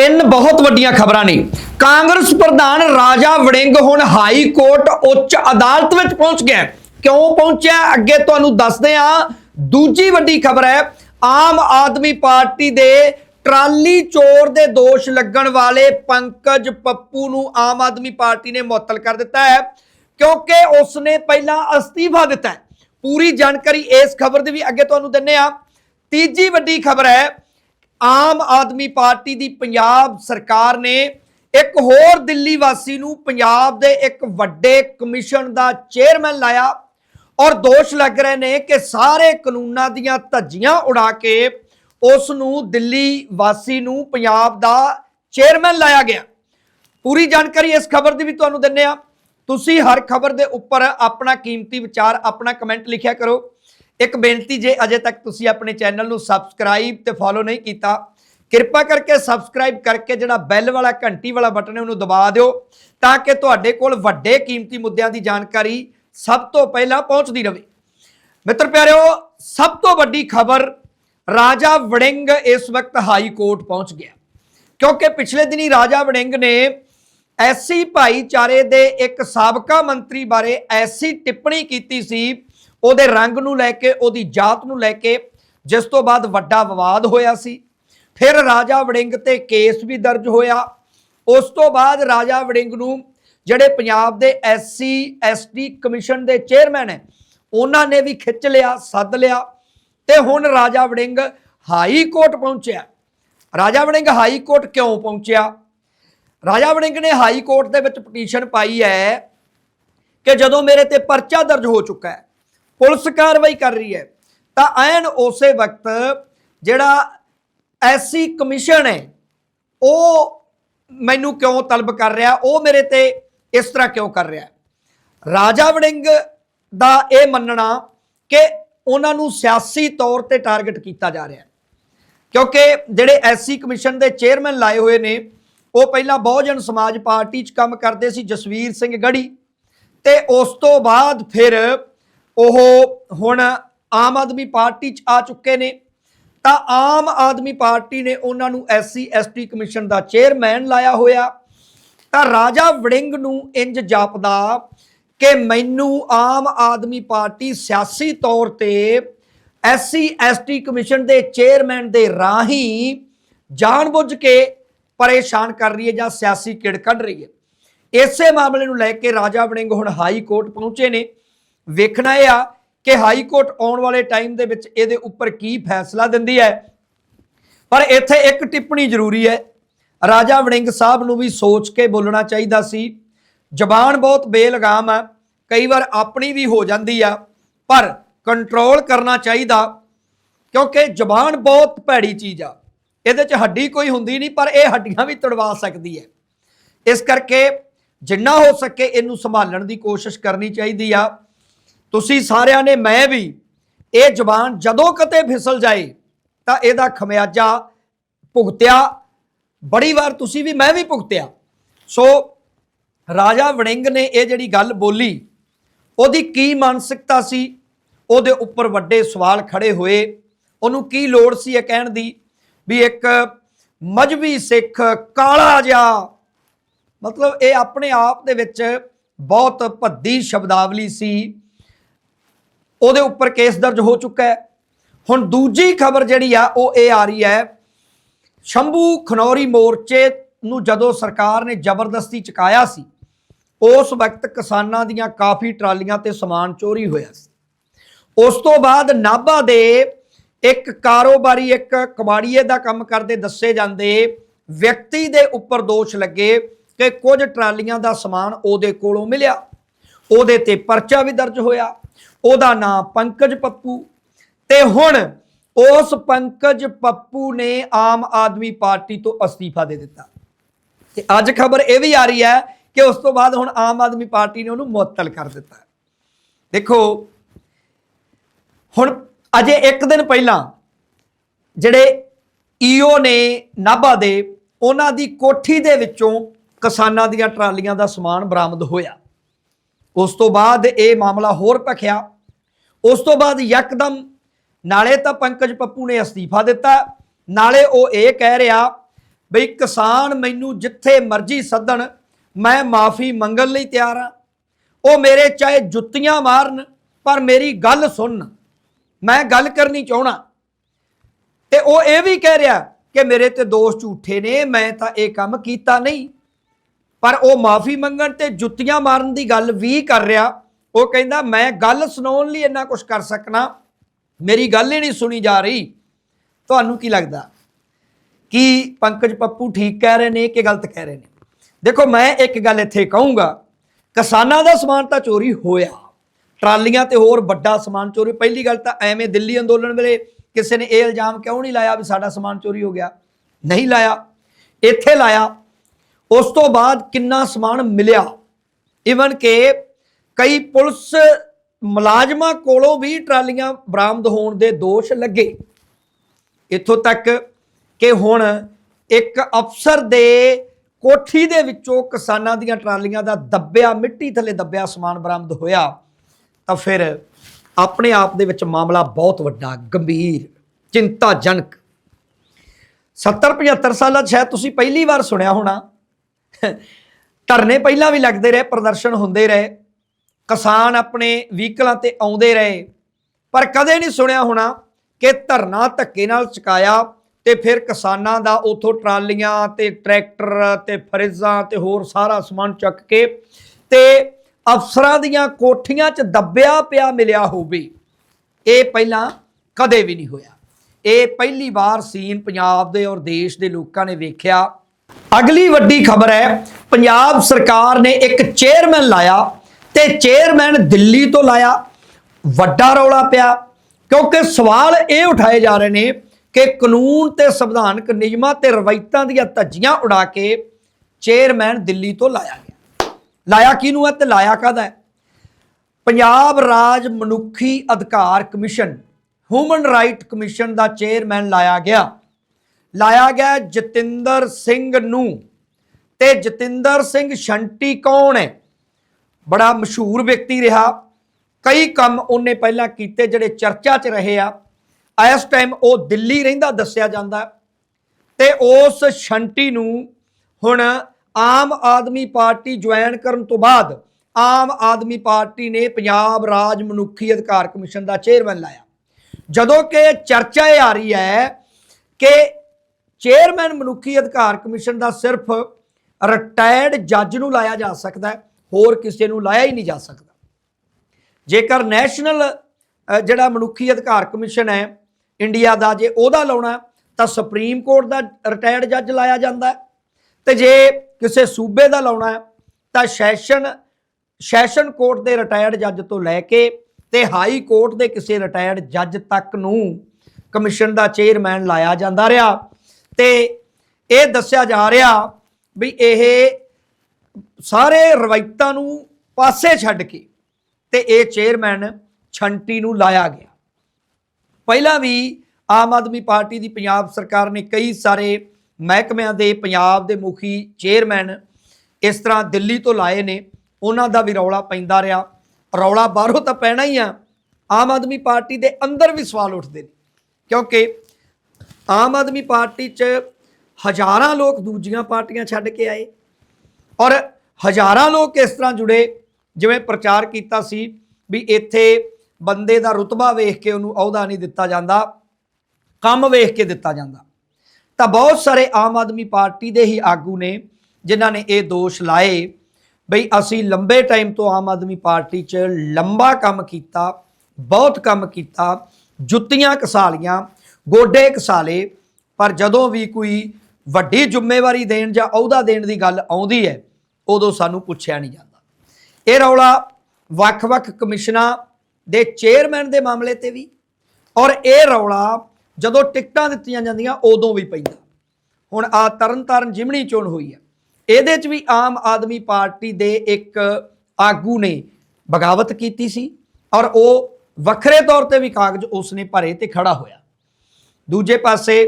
ਤਿੰਨ ਬਹੁਤ ਵੱਡੀਆਂ ਖਬਰਾਂ ਨੇ। ਕਾਂਗਰਸ ਪ੍ਰਧਾਨ ਰਾਜਾ ਵੜਿੰਗ ਹੁਣ ਹਾਈ ਕੋਰਟ ਉੱਚ ਅਦਾਲਤ ਵਿੱਚ ਪਹੁੰਚ ਗਿਆ ਕਿਉਂ ਪਹੁੰਚਿਆ? ਅੱਗੇ ਤੁਹਾਨੂੰ ਦੱਸਦੇ ਹਾਂ। ਦੂਜੀ ਵੱਡੀ ਖਬਰ ਹੈ, ਆਮ ਆਦਮੀ ਪਾਰਟੀ ਦੇ ਟਰਾਲੀ ਚੋਰ ਦੇ ਦੋਸ਼ ਲੱਗਣ ਵਾਲੇ ਪੰਕਜ ਪੱਪੂ ਨੂੰ ਆਮ ਆਦਮੀ ਪਾਰਟੀ ਨੇ ਮੁਅੱਤਲ ਕਰ ਦਿੱਤਾ ਹੈ, ਕਿਉਂਕਿ ਉਸਨੇ ਪਹਿਲਾਂ ਅਸਤੀਫਾ ਦਿੱਤਾ ਪੂਰੀ ਜਾਣਕਾਰੀ ਇਸ ਖਬਰ ਦੀ ਵੀ ਅੱਗੇ ਤੁਹਾਨੂੰ ਦਿੰਨੇ ਆ ਤੀਜੀ ਵੱਡੀ ਖਬਰ ਹੈ ਆਮ ਆਦਮੀ ਪਾਰਟੀ ਦੀ ਪੰਜਾਬ ਸਰਕਾਰ ਨੇ ਇੱਕ ਹੋਰ ਦਿੱਲੀ ਵਾਸੀ ਨੂੰ ਪੰਜਾਬ ਦੇ ਇੱਕ ਵੱਡੇ ਕਮਿਸ਼ਨ ਦਾ ਚੇਅਰਮੈਨ ਲਾਇਆ ਔਰ ਦੋਸ਼ ਲੱਗ ਰਹੇ ਨੇ ਕਿ ਸਾਰੇ ਕਾਨੂੰਨਾਂ ਦੀਆਂ ਧੱਜੀਆਂ ਉਡਾ ਕੇ ਉਸ ਨੂੰ ਦਿੱਲੀ ਵਾਸੀ ਨੂੰ ਪੰਜਾਬ ਦਾ ਚੇਅਰਮੈਨ ਲਾਇਆ ਗਿਆ। ਪੂਰੀ ਜਾਣਕਾਰੀ ਇਸ ਖਬਰ ਦੀ ਵੀ ਤੁਹਾਨੂੰ ਦਿੰਨੇ ਆ। ਤੁਸੀਂ ਹਰ ਖਬਰ ਦੇ ਉੱਪਰ ਆਪਣਾ ਕੀਮਤੀ ਵਿਚਾਰ, ਆਪਣਾ ਕਮੈਂਟ ਲਿਖਿਆ ਕਰੋ। ਇੱਕ ਬੇਨਤੀ ਜੇ ਅਜੇ ਤੱਕ ਤੁਸੀਂ ਆਪਣੇ ਚੈਨਲ ਨੂੰ ਸਬਸਕ੍ਰਾਈਬ ਤੇ ਫੋਲੋ ਨਹੀਂ ਕੀਤਾ, ਕਿਰਪਾ ਕਰਕੇ ਸਬਸਕ੍ਰਾਈਬ ਕਰਕੇ ਜਿਹੜਾ ਬੈਲ ਵਾਲਾ ਘੰਟੀ ਵਾਲਾ ਬਟਨ ਹੈ ਉਹਨੂੰ ਦਬਾ ਦਿਓ ਤਾਂ ਕਿ ਤੁਹਾਡੇ ਕੋਲ ਵੱਡੇ ਕੀਮਤੀ ਮੁੱਦਿਆਂ ਦੀ ਜਾਣਕਾਰੀ ਸਭ ਤੋਂ ਪਹਿਲਾਂ ਪਹੁੰਚਦੀ ਰਹੇ ਮਿੱਤਰ ਪਿਆਰਿਓ, ਸਭ ਤੋਂ ਵੱਡੀ ਖਬਰ ਰਾਜਾ ਵੜਿੰਗ ਇਸ ਵਕਤ ਹਾਈ ਕੋਰਟ ਪਹੁੰਚ ਗਿਆ। ਕਿਉਂਕਿ ਪਿਛਲੇ ਦਿਨੀ ਰਾਜਾ ਵੜਿੰਗ ਨੇ ਐਸੀ ਭਾਈਚਾਰੇ ਦੇ ਇੱਕ ਸਾਬਕਾ ਮੰਤਰੀ ਬਾਰੇ ਐਸੀ ਟਿੱਪਣੀ ਕੀਤੀ ਸੀ ਉਹਦੇ ਰੰਗ ਨੂੰ ਲੈ ਕੇ, ਉਹਦੀ ਜਾਤ ਨੂੰ ਲੈ ਕੇ, ਜਿਸ ਤੋਂ ਬਾਅਦ ਵੱਡਾ ਵਿਵਾਦ ਹੋਇਆ ਸੀ। ਫਿਰ ਰਾਜਾ ਵੜਿੰਗ ਤੇ ਕੇਸ ਵੀ ਦਰਜ ਹੋਇਆ। ਉਸ ਤੋਂ ਬਾਅਦ ਰਾਜਾ ਵੜਿੰਗ ਨੂੰ ਜਿਹੜੇ ਪੰਜਾਬ ਦੇ ਐਸਸੀ, ਐਸਟੀ ਕਮਿਸ਼ਨ ਦੇ ਚੇਅਰਮੈਨ ਹੈ, ਉਹਨਾਂ ਨੇ ਵੀ ਖਿੱਚ ਲਿਆ, ਸੱਦ ਲਿਆ ਤੇ ਹੁਣ ਰਾਜਾ ਵੜਿੰਗ ਹਾਈ ਕੋਰਟ ਪਹੁੰਚਿਆ। ਰਾਜਾ ਵੜਿੰਗ ਹਾਈ ਕੋਰਟ ਕਿਉਂ ਪਹੁੰਚਿਆ? ਰਾਜਾ ਵੜਿੰਗ ਨੇ ਹਾਈ ਕੋਰਟ ਦੇ ਵਿੱਚ ਪਟੀਸ਼ਨ ਪਾਈ ਹੈ ਕਿ ਜਦੋਂ ਮੇਰੇ ਤੇ ਪਰਚਾ ਦਰਜ ਹੋ ਚੁੱਕਾ ਹੈ ਪੁਲਿਸ ਕਾਰਵਾਈ ਕਰ ਰਹੀ ਹੈ। ਤਾਂ ਐਨ ਉਸੇ ਵਕਤ ਜਿਹੜਾ ਐਸੀ ਕਮਿਸ਼ਨ ਹੈ, ਉਹ ਮੈਨੂੰ ਕਿਉਂ ਤਲਬ ਕਰ ਰਿਹਾ, ਉਹ ਮੇਰੇ ਤੇ ਇਸ ਤਰ੍ਹਾਂ ਕਿਉਂ ਕਰ ਰਿਹਾ ਰਾਜਾ ਵੜਿੰਗ ਦਾ ਇਹ ਮੰਨਣਾ ਕਿ ਉਹਨਾਂ ਨੂੰ ਸਿਆਸੀ ਤੌਰ ਤੇ ਟਾਰਗੇਟ ਕੀਤਾ ਜਾ ਰਿਹਾ ਕਿਉਂਕਿ ਜਿਹੜੇ ਐਸਸੀ ਕਮਿਸ਼ਨ ਦੇ ਚੇਅਰਮੈਨ ਲਾਏ ਹੋਏ ਨੇ, ਉਹ ਪਹਿਲਾਂ ਬਹੁਜਨ ਸਮਾਜ ਪਾਰਟੀ 'ਚ ਕੰਮ ਕਰਦੇ ਸੀ, ਜਸਵੀਰ ਸਿੰਘ ਗੜੀ। ਤੇ ਉਸ ਤੋਂ ਬਾਅਦ ਫਿਰ ਉਹ ਹੁਣ ਆਮ ਆਦਮੀ ਪਾਰਟੀ 'ਚ ਆ ਚੁੱਕੇ ਨੇ। ਤਾਂ ਆਮ ਆਦਮੀ ਪਾਰਟੀ ਨੇ ਉਹਨਾਂ ਨੂੰ ਐਸਸੀ, ਐਸਟੀ ਕਮਿਸ਼ਨ ਦਾ ਚੇਅਰਮੈਨ ਲਾਇਆ ਹੋਇਆ। ਤਾਂ ਰਾਜਾ ਵੜਿੰਗ ਨੂੰ ਇੰਜ ਜਾਪਦਾ ਕਿ ਮੈਨੂੰ ਆਮ ਆਦਮੀ ਪਾਰਟੀ ਸਿਆਸੀ ਤੌਰ ਤੇ ਐਸਸੀ, ਐਸਟੀ ਕਮਿਸ਼ਨ ਦੇ ਚੇਅਰਮੈਨ ਦੇ ਰਾਹੀਂ ਜਾਣਬੁੱਝ ਕੇ ਪਰੇਸ਼ਾਨ ਕਰ ਰਹੀ ਹੈ ਜਾਂ ਸਿਆਸੀ ਕਿੜ ਕੱਢ ਰਹੀ ਹੈ। ਇਸੇ ਮਾਮਲੇ ਨੂੰ ਲੈ ਕੇ ਰਾਜਾ ਵੜਿੰਗ ਹੁਣ ਹਾਈ ਕੋਰਟ ਪਹੁੰਚੇ ਨੇ। ਵੇਖਣਾ ਇਹ ਆ ਕਿ ਹਾਈ ਕੋਰਟ ਆਉਣ ਵਾਲੇ ਟਾਈਮ ਦੇ ਵਿੱਚ ਇਹਦੇ ਉੱਪਰ ਕੀ ਫੈਸਲਾ ਦਿੰਦੀ ਹੈ। ਪਰ ਇੱਥੇ ਇੱਕ ਟਿੱਪਣੀ ਜ਼ਰੂਰੀ ਹੈ। ਰਾਜਾ ਵੜਿੰਗ ਸਾਹਿਬ ਨੂੰ ਵੀ ਸੋਚ ਕੇ ਬੋਲਣਾ ਚਾਹੀਦਾ ਸੀ। ਜ਼ਬਾਨ ਬਹੁਤ ਬੇਲਗਾਮ ਆ, ਕਈ ਵਾਰ ਆਪਣੀ ਵੀ ਹੋ ਜਾਂਦੀ ਆ, ਪਰ ਕੰਟਰੋਲ ਕਰਨਾ ਚਾਹੀਦਾ, ਕਿਉਂਕਿ ਜ਼ਬਾਨ ਬਹੁਤ ਭੈੜੀ ਚੀਜ਼ ਆ। ਇਹਦੇ 'ਚ ਹੱਡੀ ਕੋਈ ਹੁੰਦੀ ਨਹੀਂ, ਪਰ ਇਹ ਹੱਡੀਆਂ ਵੀ ਤੜਵਾ ਸਕਦੀ ਹੈ। ਇਸ ਕਰਕੇ ਜਿੰਨਾ ਹੋ ਸਕੇ ਇਹਨੂੰ ਸੰਭਾਲਣ ਦੀ ਕੋਸ਼ਿਸ਼ ਕਰਨੀ ਚਾਹੀਦੀ ਆ। ਤੁਸੀਂ ਸਾਰਿਆਂ ਨੇ, ਮੈਂ ਵੀ, ਇਹ ਜ਼ਬਾਨ ਜਦੋਂ ਕਿਤੇ ਫਿਸਲ ਜਾਏ, ਤਾਂ ਇਹਦਾ ਖਮਿਆਜਾ ਭੁਗਤਿਆ। ਬੜੀ ਵਾਰ ਤੁਸੀਂ ਵੀ, ਮੈਂ ਵੀ ਭੁਗਤਿਆ। ਸੋ ਰਾਜਾ ਵੜਿੰਗ ਨੇ ਇਹ ਜਿਹੜੀ ਗੱਲ ਬੋਲੀ, ਉਹਦੀ ਕੀ ਮਾਨਸਿਕਤਾ ਸੀ? ਉਹਦੇ ਉੱਪਰ ਵੱਡੇ ਸਵਾਲ ਖੜੇ ਹੋਏ। ਉਹਨੂੰ ਕੀ ਲੋੜ ਸੀ ਇਹ ਕਹਿਣ ਦੀ? ਵੀ ਇੱਕ ਮਜਬੀ ਸਿੱਖ ਕਾਲਾ ਜਿਹਾ, ਮਤਲਬ ਇਹ ਆਪਣੇ ਆਪ ਦੇ ਵਿੱਚ ਬਹੁਤ ਭੱਦੀ ਸ਼ਬਦਾਵਲੀ ਸੀ। ਉਹਦੇ ਉੱਪਰ ਕੇਸ ਦਰਜ ਹੋ ਚੁੱਕਾ ਹੈ। ਹੁਣ ਦੂਜੀ ਖਬਰ ਜਿਹੜੀ ਆ, ਉਹ ਇਹ ਆ ਰਹੀ ਹੈ, ਸ਼ੰਭੂ ਖਨੌਰੀ ਮੋਰਚੇ ਨੂੰ ਜਦੋਂ ਸਰਕਾਰ ਨੇ ਜ਼ਬਰਦਸਤੀ ਚੁਕਾਇਆ ਸੀ, ਉਸ ਵਕਤ ਕਿਸਾਨਾਂ ਦੀਆਂ ਕਾਫੀ ਟਰਾਲੀਆਂ ਤੇ ਸਮਾਨ ਚੋਰੀ ਹੋਇਆ ਸੀ। ਉਸ ਤੋਂ ਬਾਅਦ ਨਾਭਾ ਦੇ ਇੱਕ ਕਾਰੋਬਾਰੀ, ਇੱਕ ਕਬਾੜੀਏ ਦਾ ਕੰਮ ਕਰਦੇ ਦੱਸੇ ਜਾਂਦੇ ਵਿਅਕਤੀ ਦੇ ਉੱਪਰ ਦੋਸ਼ ਲੱਗੇ ਕਿ ਕੁਝ ਟਰਾਲੀਆਂ ਦਾ ਸਮਾਨ ਉਹਦੇ ਕੋਲੋਂ ਮਿਲਿਆ। ਉਹਦੇ ਤੇ ਪਰਚਾ ਵੀ ਦਰਜ ਹੋਇਆ। ਉਹਦਾ ਨਾਮ ਪੰਕਜ ਪੱਪੂ। ਤੇ ਹੁਣ ਉਸ ਪੰਕਜ ਪੱਪੂ ਨੇ ਆਮ ਆਦਮੀ ਪਾਰਟੀ ਤੋਂ ਅਸਤੀਫਾ ਦੇ ਦਿੱਤਾ। ਤੇ ਅੱਜ ਖਬਰ ਇਹ ਵੀ ਆ ਰਹੀ ਹੈ ਕਿ ਉਸ ਤੋਂ ਬਾਅਦ ਹੁਣ ਆਮ ਆਦਮੀ ਪਾਰਟੀ ਨੇ ਉਹਨੂੰ ਮੁਅੱਤਲ ਕਰ ਦਿੱਤਾ। ਦੇਖੋ, ਹੁਣ ਅਜੇ ਇੱਕ ਦਿਨ ਪਹਿਲਾਂ ਜਿਹੜੇ ਈਓ ਨੇ ਨਾਭਾ ਦੇ, ਉਹਨਾਂ ਦੀ ਕੋਠੀ ਦੇ ਵਿੱਚੋਂ ਕਿਸਾਨਾਂ ਦੀਆਂ ਟਰਾਲੀਆਂ ਦਾ ਸਮਾਨ ਬਰਾਮਦ ਹੋਇਆ। ਉਸ ਤੋਂ ਬਾਅਦ ਇਹ ਮਾਮਲਾ ਹੋਰ ਭਖਿਆ। ਉਸ ਤੋਂ ਬਾਅਦ ਯਕਦਮ ਨਾਲੇ ਤਾਂ ਪੰਕਜ ਪੱਪੂ ਨੇ ਅਸਤੀਫਾ ਦਿੱਤਾ। ਨਾਲੇ ਉਹ ਇਹ ਕਹਿ ਰਿਹਾ ਬਈ ਕਿਸਾਨ ਮੈਨੂੰ ਜਿੱਥੇ ਮਰਜ਼ੀ ਸੱਦਣ, ਮੈਂ ਮਾਫੀ ਮੰਗਣ ਲਈ ਤਿਆਰ ਹਾਂ। ਉਹ ਮੇਰੇ ਚਾਹੇ ਜੁੱਤੀਆਂ ਮਾਰਨ, ਪਰ ਮੇਰੀ ਗੱਲ ਸੁਣਨ ਮੈਂ ਗੱਲ ਕਰਨੀ ਚਾਹਣਾ ਤੇ ਉਹ ਇਹ ਵੀ ਕਹਿ ਰਿਹਾ ਕਿ ਮੇਰੇ ਤੇ ਦੋਸ਼ ਝੂਠੇ ਨੇ, ਮੈਂ ਤਾਂ ਇਹ ਕੰਮ ਕੀਤਾ ਨਹੀਂ। ਪਰ ਉਹ ਮਾਫੀ ਮੰਗਣ ਤੇ ਜੁੱਤੀਆਂ ਮਾਰਨ ਦੀ ਗੱਲ ਵੀ ਕਰ ਰਿਹਾ। ਉਹ ਕਹਿੰਦਾ, ਮੈਂ ਗੱਲ ਸੁਣਾਉਣ ਲਈ ਇੰਨਾ ਕੁਝ ਕਰ ਸਕਣਾ। ਮੇਰੀ ਗੱਲ ਹੀ ਨਹੀਂ ਸੁਣੀ ਜਾ ਰਹੀ। ਤੁਹਾਨੂੰ ਕੀ ਲੱਗਦਾ? ਕਿ ਪੰਕਜ ਪੱਪੂ ਠੀਕ ਕਹਿ ਰਹੇ ਨੇ ਕਿ ਗਲਤ ਕਹਿ ਰਹੇ ਨੇ? ਦੇਖੋ, ਮੈਂ ਇੱਕ ਗੱਲ ਇੱਥੇ ਕਹੂੰਗਾ, ਕਿਸਾਨਾਂ ਦਾ ਸਮਾਨ ਤਾਂ ਚੋਰੀ ਹੋਇਆ। ਟਰਾਲੀਆਂ ਤੇ ਹੋਰ ਵੱਡਾ ਸਮਾਨ ਚੋਰੀ। ਪਹਿਲੀ ਗੱਲ ਤਾਂ ਐਵੇਂ ਦਿੱਲੀ ਅੰਦੋਲਨ ਵੇਲੇ ਕਿਸੇ ਨੇ ਇਹ ਇਲਜ਼ਾਮ ਕਿਉਂ ਨਹੀਂ ਲਾਇਆ ਵੀ ਸਾਡਾ ਸਮਾਨ ਚੋਰੀ ਹੋ ਗਿਆ? ਨਹੀਂ ਲਾਇਆ। ਇੱਥੇ ਲਾਇਆ। ਉਸ ਤੋਂ ਬਾਅਦ ਕਿੰਨਾ ਸਮਾਨ ਮਿਲਿਆ? ਇਵਨ ਕਿ ਕਈ ਪੁਲਿਸ ਮੁਲਾਜ਼ਮਾਂ ਕੋਲੋਂ ਵੀ ਟਰਾਲੀਆਂ ਬਰਾਮਦ ਹੋਣ ਦੇ ਦੋਸ਼ ਲੱਗੇ। ਇੱਥੋਂ ਤੱਕ ਕਿ ਹੁਣ ਇੱਕ ਅਫਸਰ ਦੇ ਕੋਠੀ ਦੇ ਵਿੱਚੋਂ ਕਿਸਾਨਾਂ ਦੀਆਂ ਟਰਾਲੀਆਂ ਦਾ ਦੱਬਿਆ, ਮਿੱਟੀ ਥੱਲੇ ਦੱਬਿਆ ਸਮਾਨ ਬਰਾਮਦ ਹੋਇਆ, ਤਾਂ ਫਿਰ ਆਪਣੇ ਆਪ ਦੇ ਵਿੱਚ ਮਾਮਲਾ ਬਹੁਤ ਵੱਡਾ, ਗੰਭੀਰ, ਚਿੰਤਾਜਨਕ। 70 75 ਸਾਲਾਂ 'ਚ ਸ਼ਾਇਦ ਤੁਸੀਂ ਪਹਿਲੀ ਵਾਰ ਸੁਣਿਆ ਹੋਣਾ ਧਰਨੇ ਪਹਿਲਾਂ ਵੀ ਲੱਗਦੇ ਰਹੇ, ਪ੍ਰਦਰਸ਼ਨ ਹੁੰਦੇ ਰਹੇ, ਕਿਸਾਨ ਆਪਣੇ ਵਹੀਕਲਾਂ ਤੇ ਆਉਂਦੇ ਰਹੇ। ਪਰ ਕਦੇ ਨਹੀਂ ਸੁਣਿਆ ਹੋਣਾ ਕਿ ਧਰਨਾ ਧੱਕੇ ਨਾਲ ਚੁਕਾਇਆ ਤੇ ਫਿਰ ਕਿਸਾਨਾਂ ਦਾ ਉਥੋਂ ਟਰਾਲੀਆਂ ਤੇ ਟਰੈਕਟਰ ਤੇ ਫਰਿੱਜ਼ਾਂ ਤੇ ਹੋਰ ਸਾਰਾ ਸਮਾਨ ਚੱਕ ਕੇ ਤੇ ਅਫਸਰਾਂ ਦੀਆਂ ਕੋਠੀਆਂ 'ਚ ਦੱਬਿਆ ਪਿਆ ਮਿਲਿਆ ਹੋਵੇ। ਇਹ ਪਹਿਲਾਂ ਕਦੇ ਵੀ ਨਹੀਂ ਹੋਇਆ। ਇਹ ਪਹਿਲੀ ਵਾਰ ਸੀਨ ਪੰਜਾਬ ਦੇ ਔਰ ਦੇਸ਼ ਦੇ ਲੋਕਾਂ ਨੇ ਵੇਖਿਆ। ਅਗਲੀ ਵੱਡੀ ਖਬਰ ਹੈ, ਪੰਜਾਬ ਸਰਕਾਰ ਨੇ ਇੱਕ ਚੇਅਰਮੈਨ ਲਾਇਆ ਤੇ ਚੇਅਰਮੈਨ ਦਿੱਲੀ ਤੋਂ ਲਾਇਆ। ਵੱਡਾ ਰੌਲਾ ਪਿਆ, ਕਿਉਂਕਿ ਸਵਾਲ ਇਹ ਉਠਾਏ ਜਾ ਰਹੇ ਨੇ ਕਿ ਕਾਨੂੰਨ ਤੇ ਸੰਵਿਧਾਨਕ ਨਿਯਮਾਂ ਤੇ ਰਵਾਇਤਾਂ ਦੀਆਂ ਧੱਜੀਆਂ ਉਡਾ ਕੇ ਚੇਅਰਮੈਨ ਦਿੱਲੀ ਤੋਂ ਲਾਇਆ ਗਿਆ। ਲਾਇਆ ਕਿਹਨੂੰ ਹੈ ਤੇ ਲਾਇਆ ਕਾਹਦਾ ਹੈ? ਪੰਜਾਬ ਰਾਜ ਮਨੁੱਖੀ ਅਧਿਕਾਰ ਕਮਿਸ਼ਨ ਹਿਊਮਨ ਰਾਈਟ ਕਮਿਸ਼ਨ ਦਾ ਚੇਅਰਮੈਨ ਲਾਇਆ ਗਿਆ। ਲਾਇਆ ਗਿਆ ਜਤਿੰਦਰ ਸਿੰਘ ਨੂੰ। ਤੇ ਜਤਿੰਦਰ ਸਿੰਘ ਸ਼ੰਟੀ ਕੌਣ ਹੈ? ਬੜਾ ਮਸ਼ਹੂਰ ਵਿਅਕਤੀ ਰਿਹਾ। ਕਈ ਕੰਮ ਉਹਨੇ ਪਹਿਲਾਂ ਕੀਤੇ ਜਿਹੜੇ ਚਰਚਾ 'ਚ ਰਹੇ ਆ। ਇਸ ਟਾਈਮ ਉਹ ਦਿੱਲੀ ਰਹਿੰਦਾ ਦੱਸਿਆ ਜਾਂਦਾ। ਤੇ ਉਸ ਸ਼ੰਟੀ ਨੂੰ ਹੁਣ ਆਮ ਆਦਮੀ ਪਾਰਟੀ ਜੁਆਇਨ ਕਰਨ ਤੋਂ ਬਾਅਦ ਆਮ ਆਦਮੀ ਪਾਰਟੀ ਨੇ ਪੰਜਾਬ ਰਾਜ ਮਨੁੱਖੀ ਅਧਿਕਾਰ ਕਮਿਸ਼ਨ ਦਾ ਚੇਅਰਮੈਨ ਲਾਇਆ। ਜਦੋਂ ਕਿ ਚਰਚਾ ਇਹ ਆ ਰਹੀ ਹੈ ਕਿ ਚੇਅਰਮੈਨ, ਮਨੁੱਖੀ ਅਧਿਕਾਰ ਕਮਿਸ਼ਨ ਦਾ ਸਿਰਫ ਰਿਟਾਇਰਡ ਜੱਜ ਨੂੰ ਲਾਇਆ ਜਾ ਸਕਦਾ ਹੈ, ਹੋਰ ਕਿਸੇ ਨੂੰ ਲਾਇਆ ਹੀ ਨਹੀਂ ਜਾ ਸਕਦਾ। ਜੇਕਰ ਨੈਸ਼ਨਲ ਜਿਹੜਾ ਮਨੁੱਖੀ ਅਧਿਕਾਰ ਕਮਿਸ਼ਨ ਹੈ, ਇੰਡੀਆ ਦਾ ਜੇ ਉਹਦਾ ਲਾਉਣਾ, ਤਾਂ ਸੁਪਰੀਮ ਕੋਰਟ ਦਾ ਰਿਟਾਇਰਡ ਜੱਜ ਲਾਇਆ ਜਾਂਦਾ ਹੈ। ਤੇ ਜੇ ਕਿਸੇ ਸੂਬੇ ਦਾ ਲਾਉਣਾ ਤਾਂ ਸੈਸ਼ਨ ਸੈਸ਼ਨ ਕੋਰਟ ਦੇ ਰਿਟਾਇਰਡ ਜੱਜ ਤੋਂ ਲੈ ਕੇ ਤੇ ਹਾਈ ਕੋਰਟ ਦੇ ਕਿਸੇ ਰਿਟਾਇਰਡ ਜੱਜ ਤੱਕ ਨੂੰ ਕਮਿਸ਼ਨ ਦਾ ਚੇਅਰਮੈਨ ਲਾਇਆ ਜਾਂਦਾ ਰਿਹਾ। ਤੇ ਇਹ ਦੱਸਿਆ ਜਾ ਰਿਹਾ ਵੀ ਇਹ ਸਾਰੇ ਰਵਾਇਤਾਂ ਨੂੰ ਪਾਸੇ ਛੱਡ ਕੇ ਤੇ ਇਹ ਚੇਅਰਮੈਨ ਛੰਟੀ ਨੂੰ ਲਾਇਆ ਗਿਆ। ਪਹਿਲਾਂ ਵੀ ਆਮ ਆਦਮੀ ਪਾਰਟੀ ਦੀ ਪੰਜਾਬ ਸਰਕਾਰ ਨੇ ਕਈ ਸਾਰੇ ਮਹਿਕਮਿਆਂ ਦੇ ਪੰਜਾਬ ਦੇ ਮੁਖੀ ਚੇਅਰਮੈਨ ਇਸ ਤਰ੍ਹਾਂ ਦਿੱਲੀ ਤੋਂ ਲਾਏ ਨੇ, ਉਹਨਾਂ ਦਾ ਵੀ ਰੌਲਾ ਪੈਂਦਾ ਰਿਹਾ। ਰੌਲਾ ਬਾਹਰੋਂ ਤਾਂ ਪੈਣਾ ਹੀ ਆ। ਆਮ ਆਦਮੀ ਪਾਰਟੀ ਦੇ ਅੰਦਰ ਵੀ ਸਵਾਲ ਉੱਠਦੇ ਨੇ, ਕਿਉਂਕਿ ਆਮ ਆਦਮੀ ਪਾਰਟੀ 'ਚ ਹਜ਼ਾਰਾਂ ਲੋਕ ਦੂਜੀਆਂ ਪਾਰਟੀਆਂ ਛੱਡ ਕੇ ਆਏ। ਔਰ ਹਜ਼ਾਰਾਂ ਲੋਕ ਇਸ ਤਰ੍ਹਾਂ ਜੁੜੇ, ਜਿਵੇਂ ਪ੍ਰਚਾਰ ਕੀਤਾ ਸੀ ਵੀ ਇੱਥੇ ਬੰਦੇ ਦਾ ਰੁਤਬਾ ਵੇਖ ਕੇ ਉਹਨੂੰ ਅਹੁਦਾ ਨਹੀਂ ਦਿੱਤਾ ਜਾਂਦਾ, ਕੰਮ ਵੇਖ ਕੇ ਦਿੱਤਾ ਜਾਂਦਾ। ਤਾਂ ਬਹੁਤ ਸਾਰੇ ਆਮ ਆਦਮੀ ਪਾਰਟੀ ਦੇ ਹੀ ਆਗੂ ਨੇ, ਜਿਨ੍ਹਾਂ ਨੇ ਇਹ ਦੋਸ਼ ਲਾਏ ਬਈ ਅਸੀਂ ਲੰਬੇ ਟਾਈਮ ਤੋਂ ਆਮ ਆਦਮੀ ਪਾਰਟੀ 'ਚ ਲੰਬਾ ਕੰਮ ਕੀਤਾ, ਬਹੁਤ ਕੰਮ ਕੀਤਾ, ਜੁੱਤੀਆਂ ਕਸਾਲੀਆਂ ਗੋਡੇ ਕਸਾਲੇ ਪਰ ਜਦੋਂ ਵੀ ਕੋਈ ਵੱਡੀ ਜ਼ਿੰਮੇਵਾਰੀ ਦੇਣ ਜਾਂ ਅਹੁਦਾ ਦੇਣ ਦੀ ਗੱਲ ਆਉਂਦੀ ਹੈ, ਉਦੋਂ ਸਾਨੂੰ ਪੁੱਛਿਆ ਨਹੀਂ ਜਾਂਦਾ। ਇਹ ਰੌਲਾ ਵੱਖ-ਵੱਖ ਕਮਿਸ਼ਨਾਂ ਦੇ ਚੇਅਰਮੈਨ ਦੇ ਮਾਮਲੇ ਤੇ ਵੀ ਔਰ ਇਹ ਰੌਲਾ ਜਦੋਂ ਟਿਕਟਾਂ ਦਿੱਤੀਆਂ ਜਾਂਦੀਆਂ, ਉਦੋਂ ਵੀ ਪੈਂਦਾ। ਹੁਣ ਆ ਤਰਨਤਾਰਨ ਜਿਮਣੀ ਚੋਣ ਹੋਈ ਹੈ। ਇਹਦੇ 'ਚ ਵੀ ਆਮ ਆਦਮੀ ਪਾਰਟੀ ਦੇ ਇੱਕ ਆਗੂ ਨੇ ਬਗਾਵਤ ਕੀਤੀ ਸੀ ਔਰ ਉਹ ਵੱਖਰੇ ਤੌਰ ਤੇ ਵੀ ਕਾਗਜ਼ ਉਸਨੇ ਭਰੇ ਤੇ ਖੜਾ ਹੋਇਆ। ਦੂਜੇ ਪਾਸੇ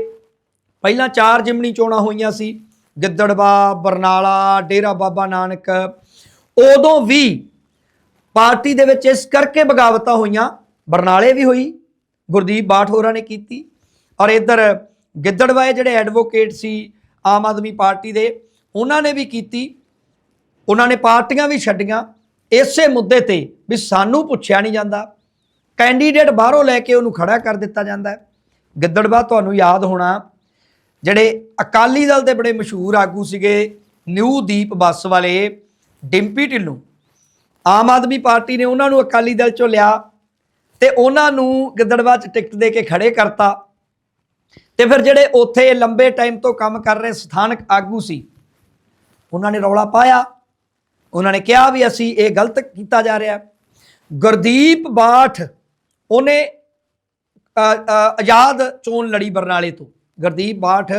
ਪਹਿਲਾਂ ਚਾਰ ਜਿਮਣੀ ਚੋਣਾਂ ਹੋਈਆਂ ਸੀ, ਗਿੱਦੜਵਾ, ਬਰਨਾਲਾ, ਡੇਰਾ ਬਾਬਾ ਨਾਨਕ। ਉਦੋਂ ਵੀ ਪਾਰਟੀ ਦੇ ਵਿੱਚ ਇਸ ਕਰਕੇ ਬਗਾਵਤਾਂ ਹੋਈਆਂ, ਬਰਨਾਲੇ ਵੀ ਹੋਈ, ਗੁਰਦੀਪ ਬਾਠ ਹੋਰਾਂ ਨੇ ਕੀਤੀ। ਔਰ ਇੱਧਰ ਗਿੱਦੜਵਾਏ ਜਿਹੜੇ ਐਡਵੋਕੇਟ ਸੀ ਆਮ ਆਦਮੀ ਪਾਰਟੀ ਦੇ, ਉਹਨਾਂ ਨੇ ਵੀ ਕੀਤੀ। ਉਹਨਾਂ ਨੇ ਪਾਰਟੀਆਂ ਵੀ ਛੱਡੀਆਂ। ਇਸੇ ਮੁੱਦੇ ਤੇ ਵੀ ਸਾਨੂੰ ਪੁੱਛਿਆ ਨਹੀਂ ਜਾਂਦਾ। ਕੈਂਡੀਡੇਟ ਬਾਹਰੋਂ ਲੈ ਕੇ ਉਹਨੂੰ ਖੜਾ ਕਰ ਦਿੱਤਾ ਜਾਂਦਾ। ਹੈ ਗਿੱਦੜਵਾ, ਤੁਹਾਨੂੰ ਯਾਦ ਹੋਣਾ, ਜਿਹੜੇ ਅਕਾਲੀ ਦਲ ਦੇ ਬੜੇ ਮਸ਼ਹੂਰ ਆਗੂ ਸੀਗੇ, ਨਿਊ ਦੀਪ ਬੱਸ ਵਾਲੇ, ਡਿੰਪੀ ਢਿੱਲੋਂ। ਆਮ ਆਦਮੀ ਪਾਰਟੀ ਨੇ ਉਹਨਾਂ ਨੂੰ ਅਕਾਲੀ ਦਲ ਚੋਂ ਲਿਆ ਤੇ ਉਹਨਾਂ ਨੂੰ ਗਿੱਦੜਵਾ 'ਚ ਟਿਕਟ ਦੇ ਕੇ ਖੜੇ ਕਰਤਾ। ਤੇ ਫਿਰ ਜਿਹੜੇ ਉੱਥੇ ਲੰਬੇ ਟਾਈਮ ਤੋਂ ਕੰਮ ਕਰ ਰਹੇ ਸਥਾਨਕ ਆਗੂ ਸੀ, ਉਹਨਾਂ ਨੇ ਰੌਲਾ ਪਾਇਆ। ਉਹਨਾਂ ਨੇ ਕਿਹਾ ਵੀ ਅਸੀਂ ਇਹ ਗਲਤ ਕੀਤਾ ਜਾ ਰਿਹਾ। ਗੁਰਦੀਪ ਬਾਠ, ਉਹਨੇ ਆਜ਼ਾਦ ਚੋਣ ਲੜੀ ਬਰਨਾਲੇ ਤੋਂ। ਗੁਰਦੀਪ ਬਾਠ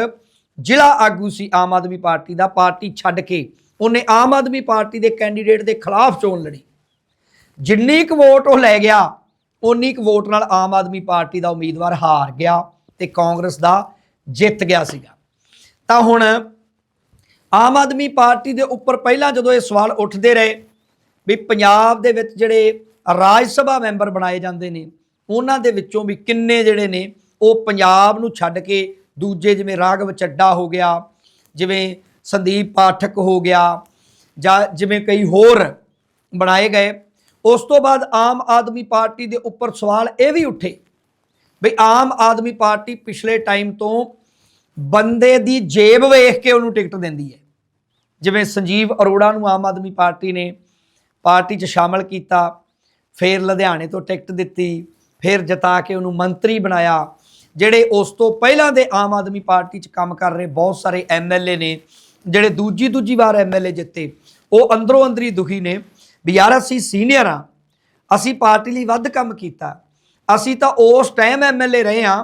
ਜ਼ਿਲ੍ਹਾ ਆਗੂ ਸੀ ਆਮ ਆਦਮੀ ਪਾਰਟੀ ਦਾ, ਪਾਰਟੀ ਛੱਡ ਕੇ ਉਹਨੇ ਆਮ ਆਦਮੀ ਪਾਰਟੀ ਦੇ ਕੈਂਡੀਡੇਟ ਦੇ ਖਿਲਾਫ ਚੋਣ ਲੜੀ। ਜਿੰਨੀ ਕੁ ਵੋਟ ਉਹ ਲੈ ਗਿਆ ਉਨੀ ਕੁ ਵੋਟ ਨਾਲ ਆਮ ਆਦਮੀ ਪਾਰਟੀ ਦਾ ਉਮੀਦਵਾਰ ਹਾਰ ਗਿਆ ਤੇ ਕਾਂਗਰਸ ਦਾ ਜਿੱਤ ਗਿਆ ਸੀਗਾ। ਤਾਂ ਹੁਣ ਆਮ ਆਦਮੀ ਪਾਰਟੀ ਦੇ ਉੱਪਰ ਪਹਿਲਾਂ ਜਦੋਂ ਇਹ ਸਵਾਲ ਉੱਠਦੇ ਰਹੇ ਵੀ ਪੰਜਾਬ ਦੇ ਵਿੱਚ ਜਿਹੜੇ ਰਾਜ ਸਭਾ ਮੈਂਬਰ ਬਣਾਏ ਜਾਂਦੇ ਨੇ ਉਹਨਾਂ ਦੇ ਵਿੱਚੋਂ ਵੀ ਕਿੰਨੇ ਜਿਹੜੇ ਨੇ, ਉਹ ਪੰਜਾਬ ਨੂੰ ਛੱਡ ਕੇ ਦੂਜੇ ਜਿਵੇਂ ਰਾਘਵ ਚੱਡਾ ਹੋ ਗਿਆ, ਜਿਵੇਂ ਸੰਦੀਪ ਪਾਠਕ ਹੋ ਗਿਆ, ਜਾਂ ਜਿਵੇਂ ਕਈ ਹੋਰ ਬਣਾਏ ਗਏ, ਉਸ ਤੋਂ ਬਾਅਦ ਆਮ ਆਦਮੀ ਪਾਰਟੀ ਦੇ ਉੱਪਰ ਸਵਾਲ ਇਹ ਵੀ ਉੱਠੇ ਵੀ ਆਮ ਆਦਮੀ ਪਾਰਟੀ ਪਿਛਲੇ ਟਾਈਮ ਤੋਂ ਬੰਦੇ ਦੀ ਜੇਬ ਵੇਖ ਕੇ ਉਹਨੂੰ ਟਿਕਟ ਦਿੰਦੀ ਹੈ। ਜਿਵੇਂ ਸੰਜੀਵ ਅਰੋੜਾ ਨੂੰ ਆਮ ਆਦਮੀ ਪਾਰਟੀ ਨੇ ਪਾਰਟੀ 'ਚ ਸ਼ਾਮਲ ਕੀਤਾ, ਫਿਰ ਲੁਧਿਆਣੇ ਤੋਂ ਟਿਕਟ ਦਿੱਤੀ ਫਿਰ ਜਿਤਾ ਕੇ ਉਹਨੂੰ ਮੰਤਰੀ ਬਣਾਇਆ, ਜਿਹੜੇ ਉਸ ਤੋਂ ਪਹਿਲਾਂ ਦੇ ਆਮ ਆਦਮੀ ਪਾਰਟੀ 'ਚ ਕੰਮ ਕਰ ਰਹੇ ਬਹੁਤ ਸਾਰੇ ਐਮਐਲਏ ਨੇ, ਜਿਹੜੇ ਦੂਜੀ ਦੂਜੀ ਵਾਰ ਐਮਐਲਏ ਜਿੱਤੇ, ਉਹ ਅੰਦਰੋਂ ਅੰਦਰੀ ਦੁਖੀ ਨੇ, ਵੀ ਯਾਰ ਅਸੀਂ ਸੀਨੀਅਰ ਆ ਅਸੀਂ ਪਾਰਟੀ ਲਈ ਵੱਧ ਕੰਮ ਕੀਤਾ, ਅਸੀਂ ਤਾਂ ਉਸ ਟਾਈਮ ਐਮਐਲਏ ਰਹੇ ਆ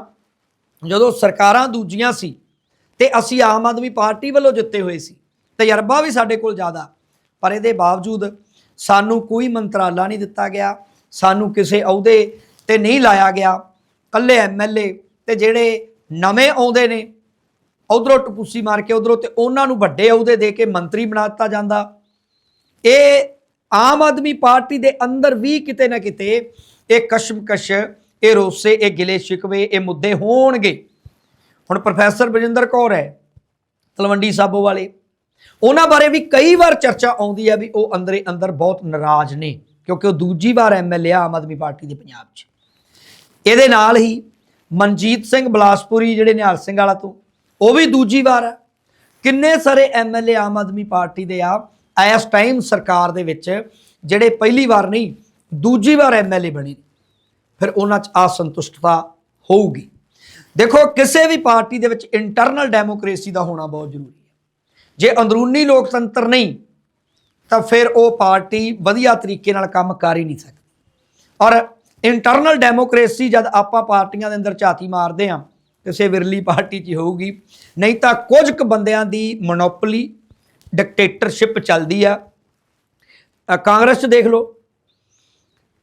ਜਦੋਂ ਸਰਕਾਰਾਂ ਦੂਜੀਆਂ ਸੀ, ਤੇ ਅਸੀਂ ਆਮ ਆਦਮੀ ਪਾਰਟੀ ਵੱਲੋਂ ਜਿੱਤੇ ਹੋਏ ਸੀ, ਤਜਰਬਾ ਵੀ ਸਾਡੇ ਕੋਲ ਜ਼ਿਆਦਾ, ਪਰ ਇਹਦੇ ਬਾਵਜੂਦ ਸਾਨੂੰ ਕੋਈ ਮੰਤਰਾਲਾ ਨਹੀਂ ਦਿੱਤਾ ਗਿਆ, ਸਾਨੂੰ ਕਿਸੇ ਅਹੁਦੇ ਤੇ ਨਹੀਂ ਲਾਇਆ ਗਿਆ। ਕੱਲੇ ਐਮਐਲਏ ਤੇ ਜਿਹੜੇ ਨਵੇਂ ਆਉਂਦੇ ਨੇ, ਉਧਰੋਂ ਟਪੂਸੀ ਮਾਰ ਕੇ ਉਧਰੋਂ ਤੇ ਉਹਨਾਂ ਨੂੰ ਵੱਡੇ ਅਹੁਦੇ ਦੇ ਕੇ ਮੰਤਰੀ ਬਣਾ ਦਿੱਤਾ ਜਾਂਦਾ। ਇਹ ਆਮ ਆਦਮੀ ਪਾਰਟੀ ਦੇ ਅੰਦਰ ਵੀ ਕਿਤੇ ਨਾ ਕਿਤੇ ਇਹ ਕਸ਼ਮਕਸ਼, ਇਹ ਰੋਸੇ, ਇਹ ਗਿਲੇ ਸ਼ਿਕਵੇ, ਇਹ ਮੁੱਦੇ ਹੋਣਗੇ। ਹੁਣ ਪ੍ਰੋਫੈਸਰ ਬਜਿੰਦਰ ਕੌਰ ਹੈ, ਤਲਵੰਡੀ ਸਾਬੋ ਵਾਲੇ। ਉਹਨਾਂ ਬਾਰੇ ਵੀ ਕਈ ਵਾਰ ਚਰਚਾ ਆਉਂਦੀ ਹੈ ਵੀ ਉਹ ਅੰਦਰੇ ਅੰਦਰ ਬਹੁਤ ਨਾਰਾਜ਼ ਨੇ, ਕਿਉਂਕਿ ਉਹ ਦੂਜੀ ਵਾਰ ਐਮਐਲਏ ਆਮ ਆਦਮੀ ਪਾਰਟੀ ਦੇ ਪੰਜਾਬ 'ਚ। ਇਹਦੇ ਨਾਲ ਹੀ ਮਨਜੀਤ ਸਿੰਘ ਬਲਾਸਪੁਰੀ, ਜਿਹੜੇ ਨਿਹਾਲ ਸਿੰਘ ਵਾਲਾ ਤੋਂ, ਉਹ ਵੀ ਦੂਜੀ ਵਾਰ ਆ। ਕਿੰਨੇ ਸਾਰੇ ਐਮਐਲਏ ਆਮ ਆਦਮੀ ਪਾਰਟੀ ਦੇ ਆ, ਇਸ ਟਾਈਮ ਸਰਕਾਰ ਦੇ ਵਿੱਚ ਜਿਹੜੇ ਪਹਿਲੀ ਵਾਰ ਨਹੀਂ, ਦੂਜੀ ਵਾਰ ਐਮਐਲਏ ਬਣੇ। ਫਿਰ ਉਹਨਾਂ 'ਚ ਅਸੰਤੁਸ਼ਟਤਾ ਹੋਊਗੀ। ਦੇਖੋ, ਕਿਸੇ ਵੀ ਪਾਰਟੀ ਦੇ ਵਿੱਚ ਇੰਟਰਨਲ ਡੈਮੋਕ੍ਰੇਸੀ ਦਾ ਹੋਣਾ ਬਹੁਤ ਜ਼ਰੂਰੀ ਹੈ। ਜੇ ਅੰਦਰੂਨੀ ਲੋਕਤੰਤਰ ਨਹੀਂ, ਤਾਂ ਫਿਰ ਉਹ ਪਾਰਟੀ ਵਧੀਆ ਤਰੀਕੇ ਨਾਲ ਕੰਮ ਕਰ ਹੀ ਨਹੀਂ ਸਕਦੀ। ਔਰ ਇੰਟਰਨਲ ਡੈਮੋਕ੍ਰੇਸੀ ਜਦ ਆਪਾਂ ਪਾਰਟੀਆਂ ਦੇ ਅੰਦਰ ਝਾਤੀ ਮਾਰਦੇ ਹਾਂ, ਕਿਸੇ ਵਿਰਲੀ ਪਾਰਟੀ 'ਚ ਹੋਊਗੀ, ਨਹੀਂ ਤਾਂ ਕੁਝ ਕੁ ਬੰਦਿਆਂ ਦੀ ਮੋਨੋਪੋਲੀ ਡਿਕਟੇਟਰਸ਼ਿਪ ਚੱਲਦੀ ਆ। ਕਾਂਗਰਸ 'ਚ ਦੇਖ ਲਓ।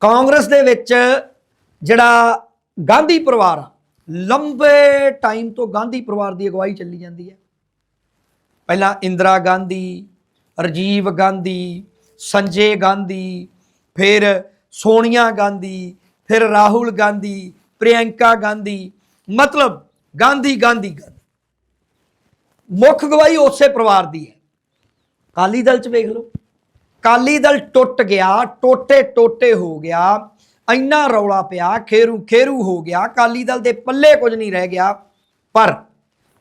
ਕਾਂਗਰਸ ਦੇ ਵਿੱਚ ਜਿਹੜਾ ਗਾਂਧੀ ਪਰਿਵਾਰ ਲੰਬੇ ਟਾਈਮ ਤੋਂ ਗਾਂਧੀ ਪਰਿਵਾਰ ਦੀ ਅਗਵਾਈ ਚੱਲੀ ਜਾਂਦੀ ਹੈ ਪਹਿਲਾਂ ਇੰਦਰਾ ਗਾਂਧੀ, ਰਾਜੀਵ ਗਾਂਧੀ, ਸੰਜੇ ਗਾਂਧੀ, ਫਿਰ ਸੋਨੀਆ ਗਾਂਧੀ ਫਿਰ ਰਾਹੁਲ ਗਾਂਧੀ, ਪ੍ਰਿਯੰਕਾ ਗਾਂਧੀ, ਮਤਲਬ ਗਾਂਧੀ ਗਾਂਧੀ ਗਾਂਧੀ। ਮੁੱਖ ਗਵਾਹੀ ਉਸੇ ਪਰਿਵਾਰ ਦੀ ਹੈ। ਕਾਲੀ ਦਲ ਚ ਵੇਖ ਲਓ। ਕਾਲੀ ਦਲ ਟੁੱਟ ਗਿਆ, ਟੋਟੇ ਟੋਟੇ ਹੋ ਗਿਆ, ਇੰਨਾ ਰੌਲਾ ਪਿਆ, ਖੇਰੂ ਖੇਰੂ ਹੋ ਗਿਆ ਕਾਲੀ ਦਲ ਦੇ ਪੱਲੇ ਕੁਝ ਨਹੀਂ ਰਹਿ ਗਿਆ। ਪਰ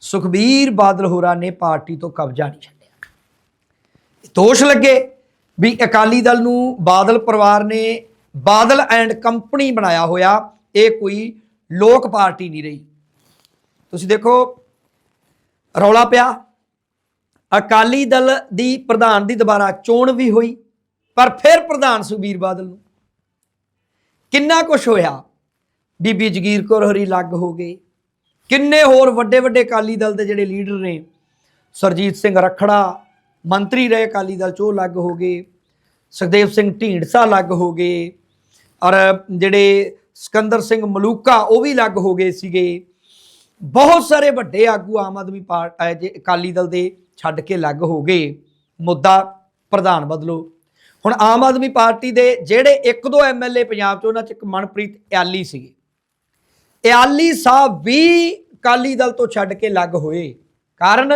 ਸੁਖਬੀਰ ਬਾਦਲ ਹੋਰਾਂ ਨੇ ਪਾਰਟੀ ਤੋਂ ਕਬਜ਼ਾ ਨਹੀਂ ਛੱਡਿਆ। ਦੋਸ਼ ਲੱਗੇ ਵੀ ਅਕਾਲੀ ਦਲ ਨੂੰ ਬਾਦਲ ਪਰਿਵਾਰ ਨੇ ਬਾਦਲ ਐਂਡ ਕੰਪਨੀ ਬਣਾਇਆ ਹੋਇਆ, ਇਹ ਕੋਈ ਲੋਕ ਪਾਰਟੀ ਨਹੀਂ ਰਹੀ। ਤੁਸੀਂ ਦੇਖੋ, ਰੌਲਾ ਪਿਆ। ਅਕਾਲੀ ਦਲ ਦੀ ਪ੍ਰਧਾਨ ਦੀ ਦੁਬਾਰਾ ਚੋਣ ਵੀ ਹੋਈ, ਪਰ ਫਿਰ ਪ੍ਰਧਾਨ ਸੁਖਬੀਰ ਬਾਦਲ ਨੂੰ। ਕਿੰਨਾ ਕੁਝ ਹੋਇਆ? ਬੀਬੀ ਜਗੀਰ ਕੌਰ ਹਰੀ ਲੱਗ ਹੋ ਗਏ। ਕਿੰਨੇ ਹੋਰ ਵੱਡੇ ਵੱਡੇ ਅਕਾਲੀ ਦਲ ਦੇ ਜਿਹੜੇ ਲੀਡਰ ਨੇ? ਸਰਜੀਤ ਸਿੰਘ ਰਖੜਾ, ਮੰਤਰੀ ਰਹੇ ਅਕਾਲੀ ਦਲ ਚੋਂ ਲੱਗ ਹੋ ਗਏ। ਸੁਖਦੇਵ ਸਿੰਘ ਢੀਂਡਸਾ ਲੱਗ ਹੋ ਗਏ। ਔਰ ਜਿਹੜੇ ਸਿਕੰਦਰ ਸਿੰਘ ਮਲੂਕਾ, ਉਹ ਵੀ ਲੱਗ ਹੋ ਗਏ ਸੀਗੇ। ਬਹੁਤ ਸਾਰੇ ਵੱਡੇ ਆਗੂ ਆਮ ਆਦਮੀ ਪਾਰਟੀ ਅਕਾਲੀ ਦਲ ਦੇ ਛੱਡ ਕੇ ਲੱਗ ਹੋ ਗਏ। ਮੁੱਦਾ ਪ੍ਰਧਾਨ ਬਦਲੋ। ਹੁਣ ਆਮ ਆਦਮੀ ਪਾਰਟੀ ਦੇ ਜਿਹੜੇ ਇੱਕ ਦੋ ਐਮਐਲਏ ਪੰਜਾਬ ਚ, ਉਹਨਾਂ ਚ ਇੱਕ ਮਨਪ੍ਰੀਤ ਇਆਲੀ ਸੀਗੇ। ਇਆਲੀ ਸਾਹਿਬ ਵੀ ਅਕਾਲੀ ਦਲ ਤੋਂ ਛੱਡ ਕੇ ਲੱਗ ਹੋਏ। ਕਾਰਨ?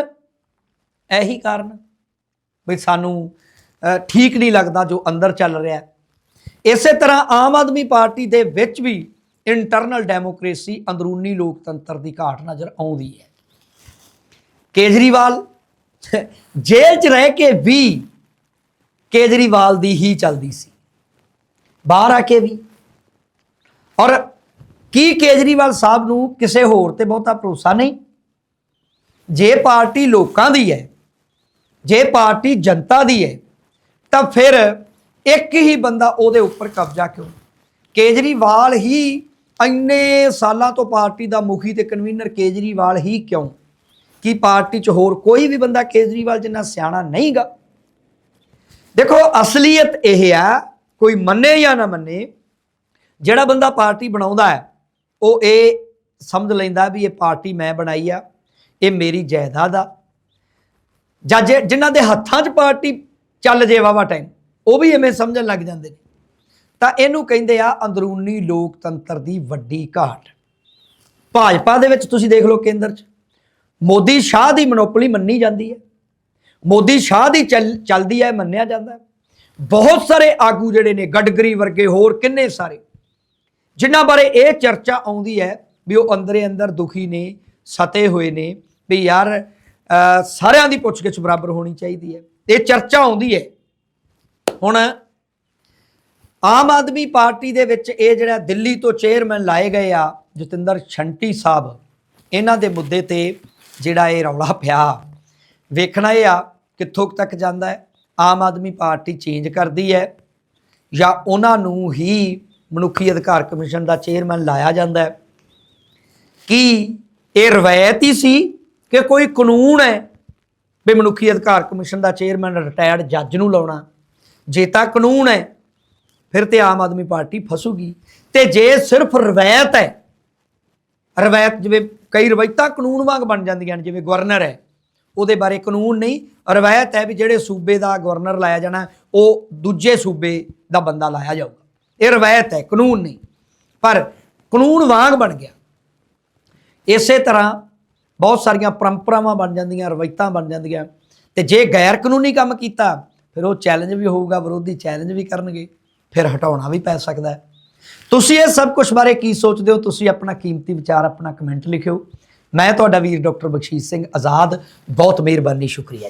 ਇਹੀ ਕਾਰਨ। ਵੀ ਸਾਨੂੰ ਠੀਕ ਨਹੀਂ ਲੱਗਦਾ ਜੋ ਅੰਦਰ ਚੱਲ ਰਿਹਾ। ਇਸੇ ਤਰ੍ਹਾਂ ਆਮ ਆਦਮੀ ਪਾਰਟੀ ਦੇ ਵਿੱਚ ਵੀ ਇੰਟਰਨਲ ਡੈਮੋਕ੍ਰੇਸੀ ਅੰਦਰੂਨੀ ਲੋਕਤੰਤਰ ਦੀ ਘਾਟ ਨਜ਼ਰ ਆਉਂਦੀ ਹੈ। ਕੇਜਰੀਵਾਲ, ਜੇਲ੍ਹ 'ਚ ਰਹਿ ਕੇ ਵੀ ਕੇਜਰੀਵਾਲ ਦੀ ਹੀ ਚੱਲਦੀ ਸੀ। ਬਾਹਰ ਆ ਕੇ ਵੀ। ਔਰ ਕੀ ਕੇਜਰੀਵਾਲ ਸਾਹਿਬ ਨੂੰ ਕਿਸੇ ਹੋਰ ਤੇ ਬਹੁਤਾ ਭਰੋਸਾ ਨਹੀਂ? ਜੇ ਪਾਰਟੀ ਲੋਕਾਂ ਦੀ ਹੈ, ਜੇ ਪਾਰਟੀ ਜਨਤਾ ਦੀ ਹੈ, ਤਾਂ ਫਿਰ ਇੱਕ ਹੀ ਬੰਦਾ ਉਹਦੇ ਉੱਪਰ ਕਬਜ਼ਾ ਕਿਉਂ? ਕੇਜਰੀਵਾਲ ਹੀ ਇੰਨੇ ਸਾਲਾਂ ਤੋਂ ਪਾਰਟੀ ਦਾ ਮੁਖੀ ਤੇ ਕਨਵੀਨਰ ਕੇਜਰੀਵਾਲ ਹੀ ਕਿਉਂ? ਕੀ ਪਾਰਟੀ 'ਚ ਹੋਰ ਕੋਈ ਵੀ ਬੰਦਾ ਕੇਜਰੀਵਾਲ ਜਿੰਨਾ ਸਿਆਣਾ ਨਹੀਂਗਾ? ਦੇਖੋ, ਅਸਲੀਅਤ ਇਹ ਆ, ਕੋਈ ਮੰਨੇ ਜਾਂ ਨਾ ਮੰਨੇ, ਜਿਹੜਾ ਬੰਦਾ ਪਾਰਟੀ ਬਣਾਉਂਦਾ ਹੈ, ਉਹ ਇਹ ਸਮਝ ਲੈਂਦਾ ਵੀ ਇਹ ਪਾਰਟੀ ਮੈਂ ਬਣਾਈ ਆ, ਇਹ ਮੇਰੀ ਜਾਇਦਾਦ ਆ। ਜਾਂ ਜੇ- ਜਿਨ੍ਹਾਂ ਦੇ ਹੱਥਾਂ 'ਚ ਪਾਰਟੀ ਚੱਲ ਜੇ ਵਾਵਾ ਟਾਈਮ ਉਹ ਵੀ ਐਵੇਂ ਸਮਝਣ ਲੱਗ ਜਾਂਦੇ ਨੇ। ਤਾਂ ਇਹਨੂੰ ਕਹਿੰਦੇ ਆ ਅੰਦਰੂਨੀ ਲੋਕਤੰਤਰ ਦੀ ਵੱਡੀ ਘਾਟ। ਭਾਜਪਾ ਦੇ ਵਿੱਚ ਤੁਸੀਂ ਦੇਖ ਲਓ ਕੇਂਦਰ 'ਚ। ਮੋਦੀ ਸ਼ਾਹ ਦੀ ਮਨੋਪਲੀ ਮੰਨੀ ਜਾਂਦੀ ਹੈ। ਮੋਦੀ ਸ਼ਾਹ ਦੀ ਚੱਲ- ਚੱਲਦੀ ਹੈ, ਮੰਨਿਆ ਜਾਂਦਾ ਹੈ। ਬਹੁਤ ਸਾਰੇ ਆਗੂ ਜਿਹੜੇ ਨੇ, ਗਡਕਰੀ ਵਰਗੇ ਹੋਰ ਕਿੰਨੇ ਸਾਰੇ, ਜਿਨ੍ਹਾਂ ਬਾਰੇ ਇਹ ਚਰਚਾ ਆਉਂਦੀ ਹੈ ਵੀ ਉਹ ਅੰਦਰੇ ਅੰਦਰ ਦੁਖੀ ਨੇ, ਸਤੇ ਹੋਏ ਨੇ, ਵੀ ਯਾਰ ਸਾਰਿਆਂ ਦੀ ਪੁੱਛਗਿੱਛ ਬਰਾਬਰ ਹੋਣੀ ਚਾਹੀਦੀ ਹੈ। ਇਹ ਚਰਚਾ ਆਉਂਦੀ ਹੈ। ਹੁਣ ਆਮ ਆਦਮੀ ਪਾਰਟੀ ਦੇ ਵਿੱਚ ਇਹ ਜਿਹੜਾ ਦਿੱਲੀ ਤੋਂ ਚੇਅਰਮੈਨ ਲਾਏ ਗਏ ਆ, ਜਤਿੰਦਰ ਛੰਟੀ ਸਾਹਿਬ, ਇਹਨਾਂ ਦੇ ਮੁੱਦੇ ਤੇ ਜਿਹੜਾ ਇਹ ਰੌਲਾ ਪਿਆ। ਵੇਖਣਾ ਇਹ ਆ ਕਿੱਥੋਂ ਤੱਕ ਜਾਂਦਾ ਹੈ। ਆਮ ਆਦਮੀ ਪਾਰਟੀ ਚੇਂਜ ਕਰਦੀ ਹੈ ਜਾਂ ਉਹਨਾਂ ਨੂੰ ਹੀ ਮਨੁੱਖੀ ਅਧਿਕਾਰ ਕਮਿਸ਼ਨ ਦਾ ਚੇਅਰਮੈਨ ਲਾਇਆ ਜਾਂਦਾ ਹੈ। ਕੀ ਇਹ ਰਵਾਇਤ ਹੀ ਸੀ ਕਿ ਕੋਈ ਕਾਨੂੰਨ ਹੈ ਵੀ ਮਨੁੱਖੀ ਅਧਿਕਾਰ ਕਮਿਸ਼ਨ ਦਾ ਚੇਅਰਮੈਨ, ਰਿਟਾਇਰਡ ਜੱਜ ਨੂੰ ਲਾਉਣਾ? ਜੇ ਤਾਂ ਕਾਨੂੰਨ ਹੈ, ਫਿਰ ਤੇ ਆਮ ਆਦਮੀ ਪਾਰਟੀ ਫਸੂਗੀ। ਤੇ ਜੇ ਸਿਰਫ ਰਵਾਇਤ ਹੈ, ਰਵਾਇਤ ਜਿਵੇਂ ਕਈ ਰਵਾਇਤਾਂ ਕਾਨੂੰਨ ਵਾਂਗ ਬਣ ਜਾਂਦੀਆਂ ਨੇ, ਜਿਵੇਂ ਗਵਰਨਰ ਹੈ, ਉਹਦੇ ਬਾਰੇ ਕਾਨੂੰਨ ਨਹੀਂ। ਰਵਾਇਤ ਹੈ ਵੀ ਜਿਹੜੇ ਸੂਬੇ ਦਾ ਗਵਰਨਰ ਲਾਇਆ ਜਾਣਾ, ਉਹ ਦੂਜੇ ਸੂਬੇ ਦਾ ਬੰਦਾ ਲਾਇਆ ਜਾਊਗਾ। ਇਹ ਰਵਾਇਤ ਹੈ, ਕਾਨੂੰਨ ਨਹੀਂ। ਪਰ ਕਾਨੂੰਨ ਵਾਂਗ ਬਣ ਗਿਆ। ਇਸੇ ਤਰ੍ਹਾਂ ਬਹੁਤ ਸਾਰੀਆਂ ਪਰੰਪਰਾਵਾਂ ਬਣ ਜਾਂਦੀਆਂ, ਰਵਾਇਤਾਂ ਬਣ ਜਾਂਦੀਆਂ। ਤੇ ਜੇ ਗੈਰ ਕਾਨੂੰਨੀ ਕੰਮ ਕੀਤਾ ਫਿਰ ਉਹ ਚੈਲੰਜ ਵੀ ਹੋਊਗਾ, ਵਿਰੋਧੀ ਚੈਲੰਜ ਵੀ ਕਰਨਗੇ, ਫਿਰ ਹਟਾਉਣਾ ਵੀ ਪੈ ਸਕਦਾ ਹੈ। ਤੁਸੀਂ ਇਹ ਸਭ ਕੁਝ ਬਾਰੇ ਕੀ ਸੋਚਦੇ ਹੋ? ਤੁਸੀਂ ਆਪਣਾ ਕੀਮਤੀ ਵਿਚਾਰ, ਆਪਣਾ ਕਮੈਂਟ ਲਿਖਿਓ। ਮੈਂ ਤੁਹਾਡਾ ਵੀਰ ਡਾਕਟਰ ਬਖਸ਼ੀਸ਼ ਸਿੰਘ ਆਜ਼ਾਦ। ਬਹੁਤ ਮਿਹਰਬਾਨੀ, ਸ਼ੁਕਰੀਆ